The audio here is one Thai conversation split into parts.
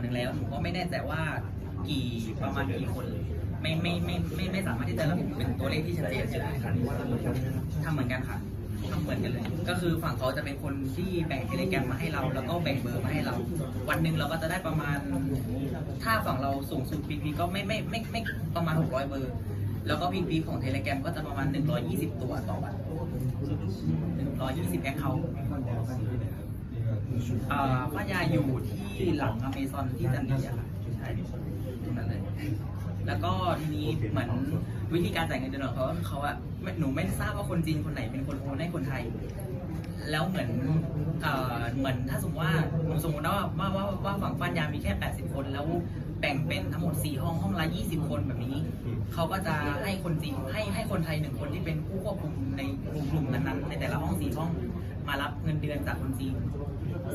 หนึ่งแล้วหนูก็ไม่แน่ใจว่ากี่ประมาณกี่คนไม่ไม่ไม่ไม่ไม่สามารถที่จะระบุเป็นตัวเลขที่ชัดเจนได้ทำเหมือนกันค่ะทำเหมือนกันเลย ก็คือฝั่งเขาจะเป็นคนที่แบ่งเทเลแกรมมาให้เรา แล้วก็แบ่งเบอร์มาให้เรา วันหนึ่งเราก็จะได้ประมาณ ถ้าฝั่งเราสูงสุดพีพีก็ไม่ไม่ไม่ไม่ประมาณ 600 เบอร์ แล้วก็พีพีของเทเลแกรมก็จะประมาณ 120 ตัวต่อวัน120แอคเคาท์ อ่าป้ายาอยู่ที่หลังอเมซอนที่จันดีอะค่ะใช่ตรงนั้นเลย แล้วก็ทีนี้เหมือนวิธีการจ่ายเงินเดือนของเขาเขาอะไม่หนูไม่ทราบว่าคนจีนคนไหนเป็นคนโอนให้คนไทย แล้วเหมือนเอ่อเหมือนถ้าสมมติว่าสมมติว่าว่าว่าว่าฝั่งปัญญามีแค่ 80 คน แล้วแบ่งเป็นทั้งหมด 4 ห้องห้องละ 20 คนแบบนี้ เขาก็จะให้คนจีนให้ให้คนไทยหนึ่งคนที่เป็นผู้ควบคุมในกลุ่มกลุ่มนั้นๆในแต่ละห้องสี่ห้อง มารับเงินเดือนจากคนจีน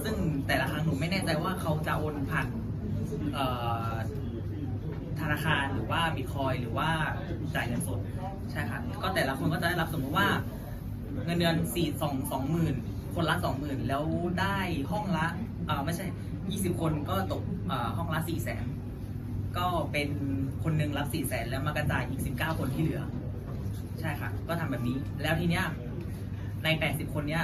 ซึ่งแต่ละครั้งหนูไม่แน่ใจว่าเขาจะโอนผ่านเอ่อธนาคารหรือว่าบิตคอยหรือว่าจ่ายเงินสดใช่ค่ะก็แต่ละคนก็จะได้รับสมมติว่า เงินเดือนสี่สองสองหมื่นคนละสองหมื่นแล้วได้ห้องละเอ่อไม่ใช่ยี่สิบคนก็ตกเอ่อห้องละสี่แสนก็เป็นคนหนึ่งรับสี่แสนแล้วมากระจายอีกสิบเก้าคนที่เหลือ ใช่ค่ะ ก็ทำแบบนี้ แล้วทีเนี้ยในแปดสิบคนเนี้ย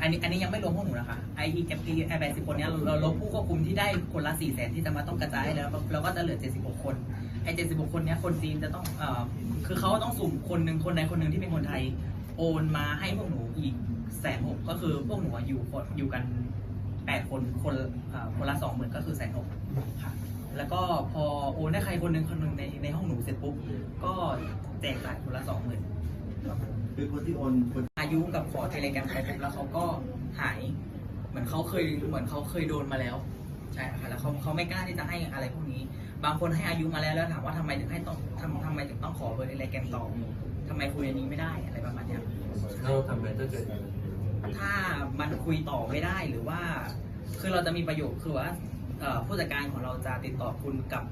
อันนี้อันนี้ยังไม่รวมพวกหนูนะคะไออีแกปีไอแปดสิบคนเนี้ยเราลบผู้ควบคุมที่ได้คนละสี่แสนที่จะมาต้องกระจายแล้วเราก็จะเหลือเจ็ดสิบหกคนไอเจ็ดสิบหกคนเนี้ยคนจีนจะต้องเอ่อคือเขาต้องสุ่มคนหนึ่งคนใดคนหนึ่งที่เป็นคนไทย โอนมาให้พวกหนูอีกแสนหกก็คือพวกหนูอยู่คนอยู่กันแปดคนคนเอ่อคนละสองหมื่นก็คือแสนหกค่ะแล้วก็พอโอนให้ใครคนหนึ่งคนหนึ่งในในห้องหนูเสร็จปุ๊บก็แจกจ่ายคนละสองหมื่นคือคนที่โอนคน ยุกับขอเทเลแกรมไปปุ๊บแล้วเขาก็หาย เหมือนเขาเคยเหมือนเขาเคยโดนมาแล้วใช่ค่ะแล้วเขาเขาไม่กล้าที่จะให้อะไรพวกนี้ บางคนให้อายุมาแล้วแล้วถามว่าทำไมถึงให้ต้องทำทำไมถึงต้องขอเบอร์เทเลแกรมต่อทำไมคุยอันนี้ไม่ได้อะไรประมาณเนี้ยเราทำไงถ้าเกิดถ้ามันคุยต่อไม่ได้หรือว่า คือเราจะมีประโยคคือว่าผู้จัดการของเราจะติดต่อคุณกับ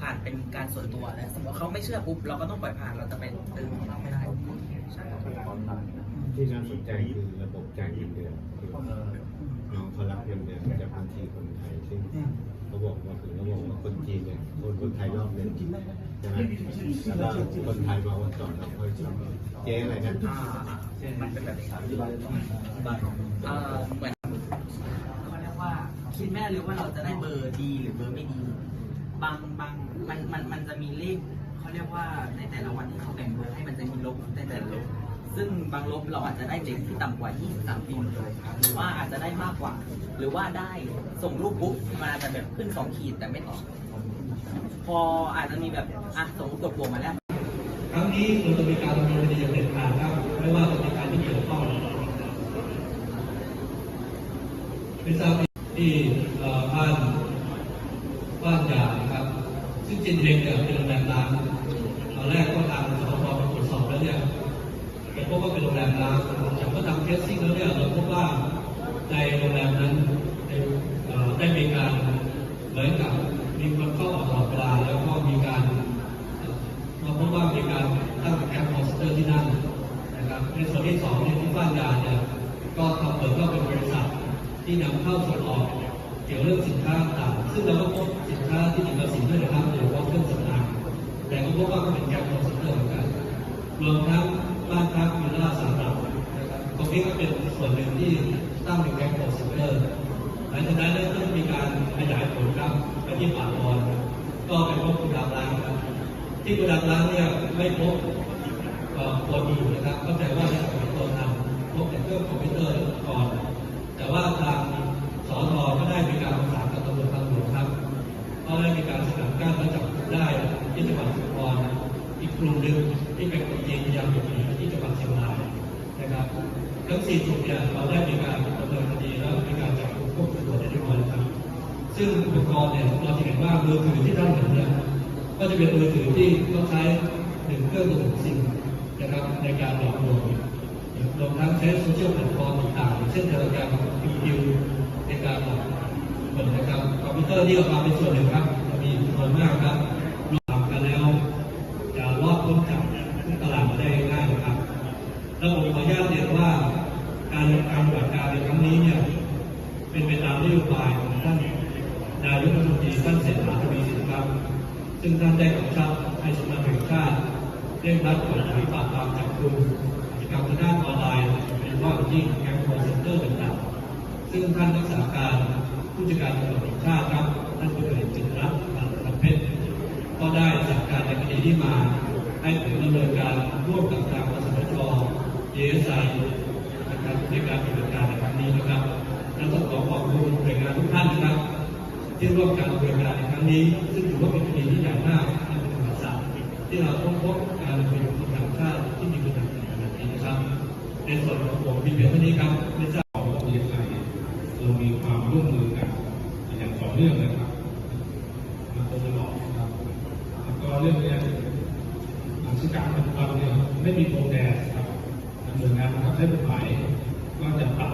ผ่านเป็นการส่วนตัวนะสมมติเขาไม่เชื่อปุ๊บเราก็ต้องปล่อยผ่านเราจะไปตึงของเราไม่ได้ ที่น่าสนใจคือระบบจ่ายเงินเดือนน้องเขารับเงินเดือนจากบัญชีคนไทยซึ่งเขาบอกว่าคือเขาบอกว่าคนจีนเนี่ยคนคนไทยรอบหนึ่งใช่ไหมแล้วก็คนไทยมาวันก่อนเราค่อยชิมเจ๊อะไรนะมันเป็นแบบนี้ครับอธิบายได้ไหมเหมือนเขาเรียกว่าคิดไม่ได้เลยว่าเราจะได้เบอร์ดีหรือเบอร์ไม่ดี บางบางมันมันมันจะมีเลขเขาเรียกว่าในแต่ละวันที่เขาแบ่งเบอร์ให้มันจะมีลบในแต่ละลบ ซึ่งบางลบเราอาจจะได้เด็กที่ต่ำกว่า 23 ปีเลยหรือว่าอาจจะได้มากกว่า หรือว่าได้ส่งรูปปุ๊บมันอาจจะแบบขึ้นสองขีดแต่ไม่ตอบพออาจจะมีแบบอะสมมติกบวกมาแล้ว ครั้งนี้เราจะมีการดำเนินคดีอย่างเด็ดขาดครับไม่ว่าจะเป็นการที่เกี่ยวข้องไม่ทราบที่บ้านบ้านยานะครับ ซึ่งจริงๆเนี่ยเป็นโรงแร แต่พบว่าเป็นโรงแรมร้างแต่ก็ทำเทสซิ่งแล้วเนี่ยเราพบว่าในโรงแรมนั้นได้มีการเหมือนกับมีคนเข้าออกตลอดเวลาแล้วก็มีการเราพบว่ามีการตั้งแคมป์มอนสเตอร์ที่นั่นนะครับในส่วนที่สองเนี่ยที่บ้านยาเนี่ยก็ทำเปิดก็เป็นบริษัทที่นำเข้าส่งออกเกี่ยวเรื่องสินค้าต่างซึ่งเราก็พบสินค้าที่มีภาษีด้วยนะครับโดยเฉพาะเครื่องสำอางแต่ก็พบว่าก็เป็นแคมป์มอนสเตอร์เหมือนกันรวมทั้ง บ้านพักวิลล่าสามหลังนะครับตรงนี้ก็เป็นส่วนหนึ่งที่ตั้งเป็นแคมป์มอนสเตอร์หลังจากนั้นเนี่ยก็มีการขยายผลครับไปที่ป่าบอนก็เป็นพบคุณดาวร้างครับ ที่กระดังร้างเนี่ยไม่พบเอ่อคนอยู่นะครับเข้าใจว่าจะเป็นคนทำพบแต่เครื่องคอมพิวเตอร์ก่อน แต่ว่าทางสอทก็ได้มีการประสานกับตำรวจทางหลวงครับก็ได้มีการสกัดกั้นและจับกุมได้ที่จังหวัดชุพร อีกกลุ่มหนึ่งที่เป็นคนจีนยายามหลบหนีที่จังหวัดเชียงรายนะครับทั้งสี่จุดเนี่ยเราได้มีการดำเนินคดีแล้วมีการจับกลุ่มควบคุมตัวได้เรียบร้อยครับ ซึ่งอุปกรณ์เนี่ยเราจะเห็นว่ามือถือที่ท่านเห็นเนี่ยก็จะเป็นมือถือที่ต้องใช้หนึ่งเครื่องหนึ่งซิมนะครับในการหลอกลวงรวมทั้งใช้โซเชียลแพลตฟอร์มต่างๆเช่นเทเลกราฟวีดิวในการหลอกเหมือนนะครับคอมพิวเตอร์นี่ก็มาเป็นส่วนหนึ่งครับมีจำนวนมากครับรวมกันแล้วจะรอดพ้นจากตลาดมาได้ง่ายนะครับ แล้วผมขออนุญาตเรียนว่า การการปฏิบัติการในครั้งนี้เนี่ยเป็นไปตามนโยบายของท่านนายกรัฐมนตรีท่านเศรษฐาทวีสินครับ ซึ่งท่านได้กำชับให้สำนักแห่งชาติเร่งรัดกวดขันปราบปรามจับกลุ่มกิจกรรมทางด้านออนไลน์เฉพาะอย่างยิ่งแก๊งคอร์เซ็นเตอร์ต่างๆ ซึ่งท่านรักษาการผู้จัดการตำรวจแห่งชาติครับท่านผู้บริหารจิตรรัตน์พันเพชรก็ได้สั่งการในคดีที่มาให้ผมดำเนินการร่วมกับ เอสไอนะครับในการปฏิบัติการในครั้งนี้นะครับและต้องขอขอบคุณหน่วยงานทุกท่านนะครับ ที่ร่วมการดำเนินการในครั้งนี้ ซึ่งถือว่าเป็นคดีที่ใหญ่มากในประวัติศาสตร์ที่เราต้องพบการประโยชน์ของางชาติที่มีคุณภาพแบบนี้นะครับ ในส่วนของผมมีเพียงเท่านี้ครับไม่ทราบของประเทศไทยเรามีความร่วมมือกันอย่างต่อเนื่องนะครับมาโดยตลอดนะครับแล้วก็เรื่องเนี้ยหลังสการปัจจุบันเนี่ยไม่มีโปรแดนครับ ดำเนินงานนะครับใช้กฎหมายก็จะปรับ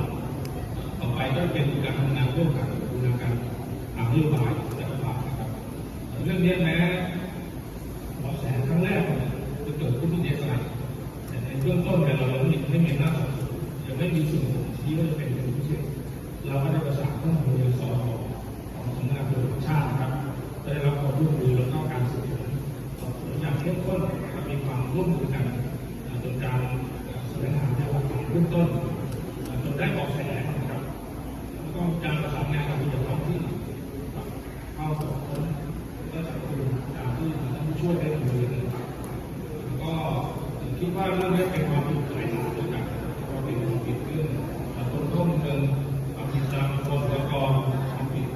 ต่อไปก็เป็นการทำงานร่วมกันดูแลกันตามนโยบายของรัฐบาลนะครับ เรื่องนี้แม้เบาแสครั้งแรกเนี่ยจะเกิดขึ้นที่เดียไซแต่ในเบื้องต้นเนี่ยเรายังไม่ไม่มีหน้ายังไม่มีส่วนที่ว่าจะเป็นเป็นพิเศษเราก็ได้ประสานข้อมูลในสอของสำนักงานตำรวจแห่งชาตินะครับได้รับความร่วมมือแล้วก็การสืบสวนสอบสวนอย่างเข้มข้นมีความร่วมมือกันจนการ แสวงหาพยานหลักฐานเบื้องต้นจนได้บาะแสนะครับแล้วก็การประสานงานกับผู้เกี่ยวข้องที่เข้าสอบสวนและจับกลุ่มตามที่ท่านผู้ช่วยได้ดำเนินนะครับแล้วก็คิดว่าเรื่องนี้เป็นความผิดหลายฐานด้วยกันก็เป็นความผิดเรื่องต้นต้นเงินความผิดตามพรบกความผิด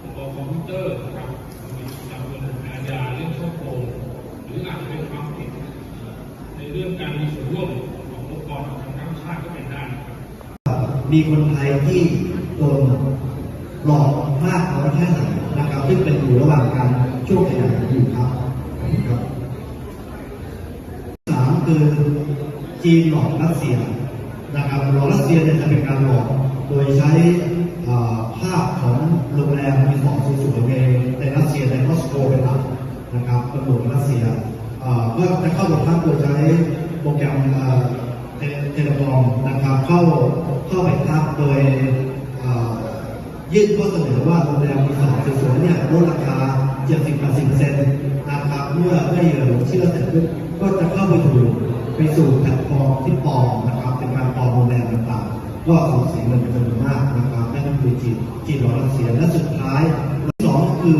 พรบคอมพิวเตอร์นะครับความผิดตามเรื่องอาญาเรื่องช่อโกงหรืออาจเป็นความผิดในเรื่องการมีส่วนร่วม มีคนไทยที่โดนหลอกมากน้อยแค่ไหนนะครับซึ่งเป็นอยู่ระหว่างการช่วงขยายอยู่ครับครับสามคือจีนหลอกรัสเซียนะครับหลอกรัสเซียเนี่ยจะเป็นการหลอกโดยใช้ภาพของโรงแรมมีสองสวยๆในในรัสเซียในมอสโกเป็นหลักนะครับตำรวจรัสเซียเอ่อก็จะเข้าถึงภาพโดยใช้โปรแกรม เอ่อเทเทเลคอมนะครับเข้าเข้าไปพักโดยยื่นข้อเสนอว่าโรงแรมรีสอร์ทสวยๆเนี่ยลดราคา 70-80%นะครับเมื่อเมื่อเหยื่อเชื่อเสร็จปุ๊บก็จะเข้าไปถูกไปสู่แพลตฟอร์มที่ปลอมนะครับเป็นการปลอมโรงแรมต่างๆก็สูญเสียเงินเป็นจำนวนมากนะครับนั่นก็คือจีนจีนหลอกรัสเซียและสุดท้ายสองคือ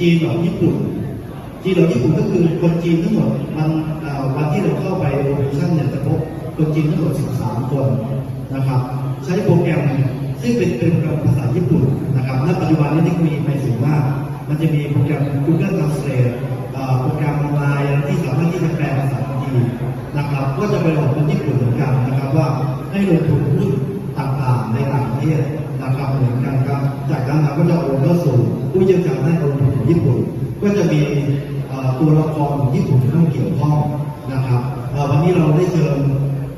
จีนหลอกญี่ปุ่น จีนเราญี่ปุ่นก็คือคนจีนทั้งหมดมัน วันที่เราเข้าไปโอเปอเรชั่นเนี่ยจะพบคนจีนทั้งหมด 13 คนนะครับ ใช้โปรแกรมซึ่งเป็นเป็นโปรแกรมภาษาญี่ปุ่นนะครับณปัจจุบันนี้เทคโนโลยีไปสูงมาก มันจะมีโปรแกรม Google Translate โปรแกรมไลน์ที่สามารถที่จะแปลภาษาจีนนะครับ ก็จะไปหลอกคนญี่ปุ่นเหมือนกันนะครับว่าให้ลงทุนหุ้นต่างๆในต่างประเทศนะครับเหมือนกันครับจากนั้นเราก็จะโอนเข้าสู่ผู้เชี่ยวชาญด้านลงทุนของญี่ปุ่น ก็จะมีตัวละครของญี่ปุ่นที่ต้องเกี่ยวข้อง นะครับวันนี้เราได้เชิญ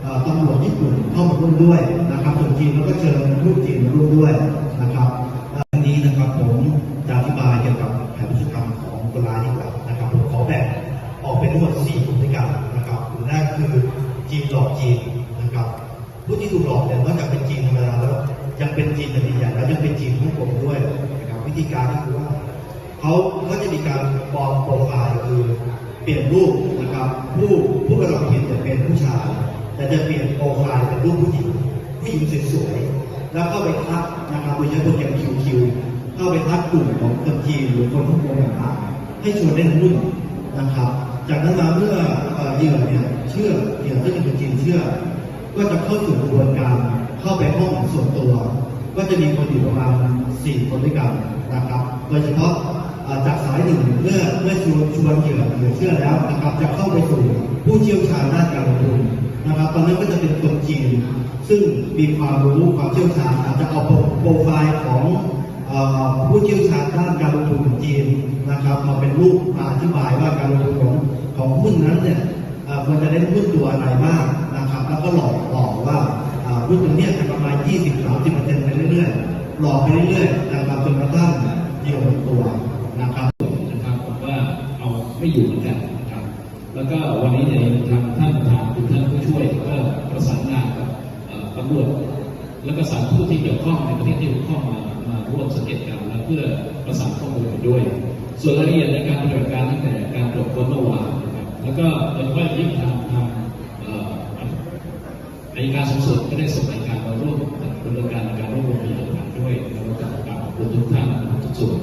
เอ่อตำรวจญี่ปุ่นเข้ามาร่วมด้วยนะครับส่วนจีนเราก็เชิญลูกจีนมาร่วมด้วยนะครับวันนี้นะครับผมจะอธิบายเกี่ยวกับแผนพฤติกรรมของคนร้ายดีกว่านะครับผมขอแบ่งออกเป็นทั้งหมด4กลุ่มด้วยกันนะครับกลุ่มแรกคือจีนหลอกจีนนะครับผู้ที่ถูกหลอกเนี่ยนอกจากเป็นจีนธรรมดาแล้วยังเป็นจีนแผ่นดินใหญ่แล้วยังเป็นจีนฮ่องกด้วยนะครับวิธีการก็คือว่าเขาก็จะมีการปลอมโปรไฟล์คือ เปลี่ยนรูปนะครับ ผู้ผู้กระทำผิดจะเป็นผู้ชาย แต่จะเปลี่ยนโปรไฟล์เป็นรูปผู้หญิงผู้หญิงสวยๆแล้วก็ไปทักนะครับโดยใช้โปรแกรม QQ เข้าไปทักกลุ่มของคนจีนหรือคนฮ่องกงต่างๆให้ชวนเล่นหุ้นนะครับ จากนั้นมาเมื่อเหยื่อเนี่ยเชื่อเหยื่อที่เป็นคนจีนเชื่อ ก็จะเข้าสู่กระบวนการเข้าไปห้องส่วนตัว ก็จะมีคนอยู่ประมาณ4คนด้วยกันนะครับ โดยเฉพาะ จากสายหนึ่งเมื่อเมื่อชวนชวนเหยื่อเหยื่อเชื่อแล้วนะครับจะเข้าไปสู่ผู้เชี่ยวชาญด้านการลงทุนนะครับ ตอนนั้นก็จะเป็นคนจีนซึ่งมีความรู้ความเชี่ยวชาญอาจจะเอาโปรไฟล์ของผู้เชี่ยวชาญด้านการลงทุนของจีนนะครับมาเป็นรูปมาอธิบายว่าการลงทุนของของหุ้นนั้นเนี่ยควรจะเล่นหุ้นตัวอะไรบ้างนะครับ แล้วก็หลอกหลอกว่าหุ้นตัวนี้จะประมาณ 20-30%ไปเรื่อยๆหลอกไปเรื่อยๆนะครับจนกระทั่งเหยื่อหมดตัว นะครับนะครับว่าเอาไม่อยู่เหมือนกันนะครับ แล้วก็วันนี้เนี่ยทางท่านประธานคุณท่านผู้ช่วยก็ประสานงานกับตำรวจแล้วก็สารผู้ที่เกี่ยวข้องในประเทศที่เกี่ยวข้องมามาร่วมสังเกตการณ์และเพื่อประสานข้อมูลด้วย ส่วนรายละเอียดในการปฏิบัติการตั้งแต่การตรวจค้นเมื่อวานนะครับแล้วก็โดยเฉพาะอย่างยิ่งทางทางอายการสูงสุดก็ได้ส่งรายการมาร่วมดำเนินการในการรวบรวมพยานหลักฐานด้วยแล้วก็กราบขอบคุณทุกท่านทุกส่วน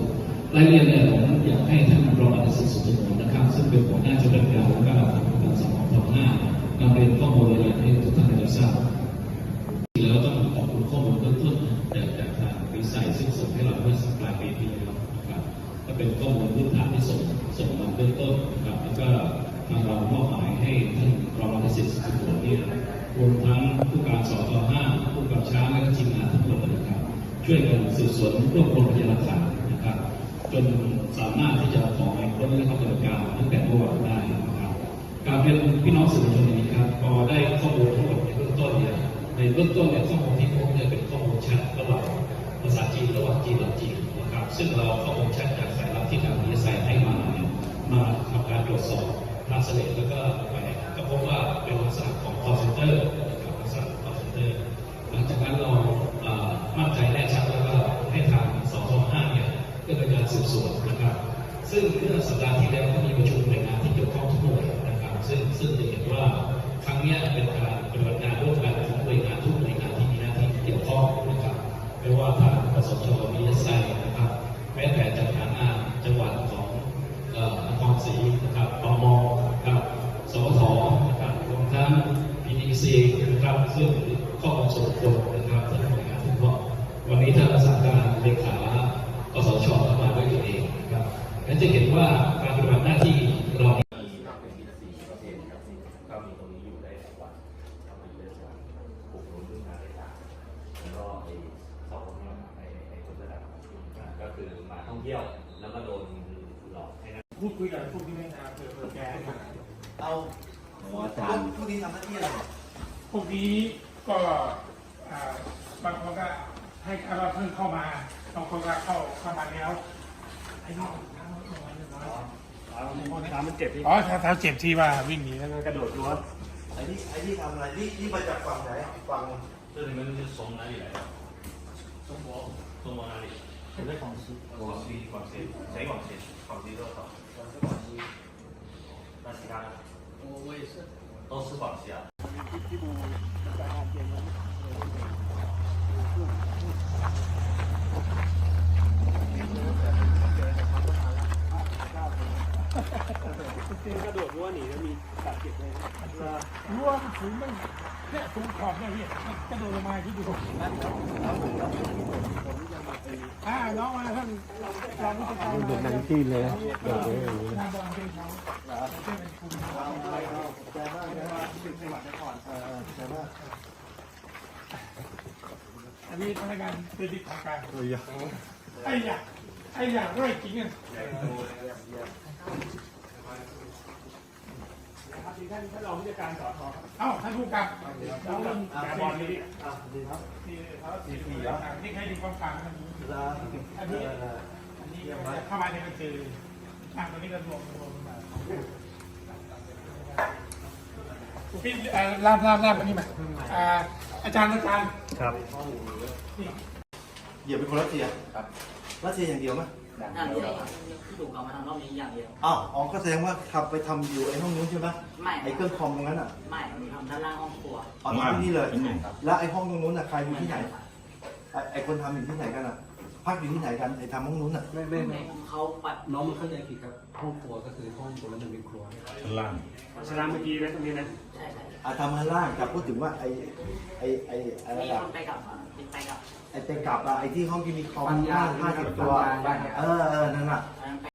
รายละเอียดเนี่ยผมอยากให้ท่านรองอัศวินสุทธิมนนะครับ ซึ่งเป็นหัวหน้าชุดปฏิบัติการแล้วก็การสอบของท้องห้านำเรียนข้อมูลรายละเอียดให้ทุกท่านได้รับทราบแล้วต้องขอบคุณข้อมูลเบื้องต้นจากจากทางวิสัยซึ่งส่งให้เราเมื่อสัปลายปีที่แล้วนะครับก็เป็นข้อมูลพื้นฐานที่ส่งส่งมาเบื้องต้นนะครับแล้วก็ทางเรามอบหมายให้ท่านรองอัศวินสุทธิมนเนี่ยรวมทั้งผู้การสตห้าผู้กับช้างและก็ทีมงานทั้งหมดนะครับช่วยกันสืบสวนรวบรวมพยานหลักฐานนะครับ จนสามารถที่จะขอหมายค้นและเข้าปฏิบัติการตั้งแต่เมื่อวานได้นะครับการเป็นพี่น้องสื่อมวลชนนี้ครับพอได้ข้อมูลทั้งหมดในเบื้องต้นเนี่ยในเบื้องต้นเนี่ยข้อมูลที่พบเนี่ยเป็นข้อมูลแชทระหว่างภาษาจีนระหว่างจีนกับจีนนะครับ ซึ่งเราข้อมูลแชทจากสายลับที่ทางดีไซน์ให้มาเนี่ยมาทำการตรวจสอบทางเสลแล้วก็ไปก็พบว่าเป็นลักษณะของ call center นะครับลักษณะของ call center หลังจากนั้นเราเอ่อมั่นใจแน่ชัดแล้วก็ให้ทางสทห้าเนี่ยก็เป็นการสืบสวนนะครับ ซึ่งเมื่อสัปดาห์ที่แล้วก็มีประชุมหน่วยงานที่เกี่ยวข้องทุกหน่วยนะครับ ซึ่งซึ่งจะเห็นว่าครั้งนี้เป็นการปฏิบัติงานร่วมกันของหน่วยงานทุกหน่วยงานที่มีหน้าที่เกี่ยวข้องนะครับ ไม่ว่าทางกสชมีเอสไนะครับแม้แต่จัดหางานจังหวัดของอ่อนครศรีนะครับปมนะครับสวทนะครับรวมทั้ง PDC นะครับซึ่งข้อมูลส่วนบุคคลนะครับท่านหน่วยงานทุกข้อวันนี้ท่านรักษาการเลขากสชเข้ามาด้วยตัวเอง นะครับและจะเห็นว่าการปฏิบัติหน้าที่เราก็มีตรงนี้อยู่ได้หลายวันทำให้เรื่องการปลุกรุนขึ้นมาได้าแล้วก็ไอ้สองคนเนี้ไอ้ไอ้คนระดับอ่าก็คือมาท่องเที่ยวแล้วก็โดนหลอกให้นะพูดคุยกับพวกที่ไม่นาเผื่อเผื่อแกให้มาเอาผู้ที่ทำหน้าที่อะไรพวกนี้ก็บางคนก็ให้การว่าเพิ่งเข้ามาบางคนก็เข้าเข้ามาแล้วไอ้นี่ทาง น้อยน้อย ตามมันเจ็บที่ อ๋อถ้าเท้าเจ็บที่ว่าวิ่งหนีแล้วก็ กระโดดรั้ว ไอ้นี่ไอ้นี่ทำอะไร นี่นี่มาจากฝั่งไหนฝั่ง 这你们是从哪里来的？中国。中国哪里？我在广西。广西，广西，谁广西？广西多少？我是广西。那其他的？我我也是。都是广西啊。 กระโดดรั้วหนีแล้วมีบาดเจ็บเลยรั้วสูงไม่เนี่ยตรงขอบเนี่ยพี่กระโดดลงมาที่ดูอ่าน้องมาท่านรองผู้จัดการเป็นนังที่เลยนะเดี๋ยวเดี๋ยวอย่างนี้นะแต่วยเป็นคุณแต่ว่าแต่ว่าเป็นจังหวัดนครเออแต่ว่าอันนี้พนักงานเดินดิบทางการไอ้ยาไอ้ยา ไอ้ยาร้อยจริงอะท่านท่านรองผู้จัดการสอทอเอ้าท่านผู้กำกับเราเริ่มการบอลนี้อะดีครับนี่เขาสี่ปีแล้วนี่ใครดูความฝันอันนี้เวลาอันนี้อันนี้เข้ามาในมันเจออะตอนนี้ก็รวมรวมมาพี่เอ่อลาบลาบลาบอันนี้มาอ่าอาจารย์อาจารย์ครับเหยียบเป็นคนรัสเซียครับ รัสเซียอย่างเดียวไหมอย่างเดียวครับที่ถูกเอามาทำรอบนี้อย่างเดียวอ้าวอ๋อก็แสดงว่าขับไปทำอยู่ไอ้ห้องนู้นใช่ไหมไม่ไอ้เครื่องคอมตรงนั้นอะไม่ผมทำด้านล่างห้องครัวอ๋อทำที่นี่เลย แล้วไอ้ห้องตรงนู้นอะใครอยู่ที่ไหน ไอ้ไอ้คนทำอยู่ที่ไหนกันอะพักอยู่ที่ไหนกันไอ้ทำห้องนู้นอะไม่ไม่เขาปัดน้องมันเข้าใจผิดครับห้องครัวก็คือห้องครัวแล้วมันเป็นครัวชั้นล่างชั้นล่างเมื่อกี้นะตรงนี้นะใช่ใช่อะทำข้างล่างแต่พูดถึงว่าไอ้ไอ้ไอ้ไอ้มีระดับคนไปกลับมา เป็นไปกลับไอ้เต็กลับอะไอ้ที่ห้องที่มีคอมปัญญาห้าห้าสิบตัว ปัญญา เออเออนั่นอะใช่